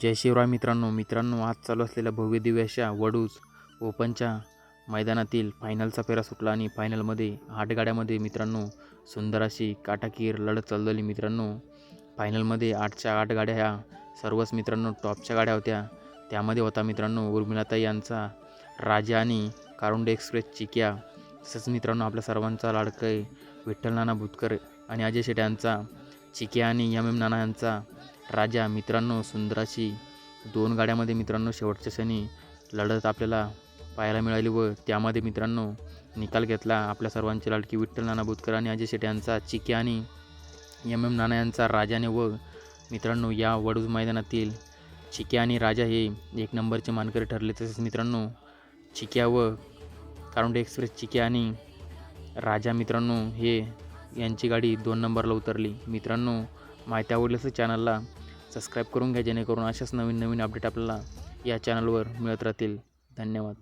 जय शिवराय मित्रांनो मित्रांनो आज चालू असलेल्या भव्य दिव्याच्या वडूज ओपनच्या मैदानातील फायनलचा फेरा सुटला आणि फायनलमध्ये आठ गाड्यामध्ये मित्रांनो सुंदर अशी काटाकीर लढत चाललेली मित्रांनो. फायनलमध्ये आठच्या आठ गाड्या ह्या सर्वच मित्रांनो टॉपच्या गाड्या होत्या. त्यामध्ये होता मित्रांनो उर्मिलाताई यांचा राजा आणि कारुंडे एक्सप्रेस चिक्या. तसंच मित्रांनो आपल्या सर्वांचा लाडकं विठ्ठल नाना भुतकर आणि अजय शेट यांचा चिक्या आणि यम एम नाना यांचा राजा मित्रांनो सुंदराची दोन गाड्यामध्ये मित्रांनो शेवटच्या क्षणी लढत आपल्याला पाहायला मिळाली व त्यामध्ये मित्रांनो निकाल घेतला आपल्या सर्वांची लाडकी विठ्ठल नाना बुतकर आणि अजय शेट्टी यांचा चिके आणि एम एम नाना यांचा राजाने व मित्रांनो या वडूज मैदानातील चिक्या आणि राजा हे एक नंबरचे मानकरी ठरले. तसेच मित्रांनो चिक्या व कारुंडे एक्सप्रेस चिक्या आणि राजा मित्रांनो हे यांची गाडी दोन नंबरला उतरली. मित्रांनो माहिती आवडली असेल चॅनलला सबस्क्राईब करून घ्या जेणेकरून अशाच नवीन नवीन अपडेट आपल्याला या चॅनलवर मिळत राहतील. धन्यवाद.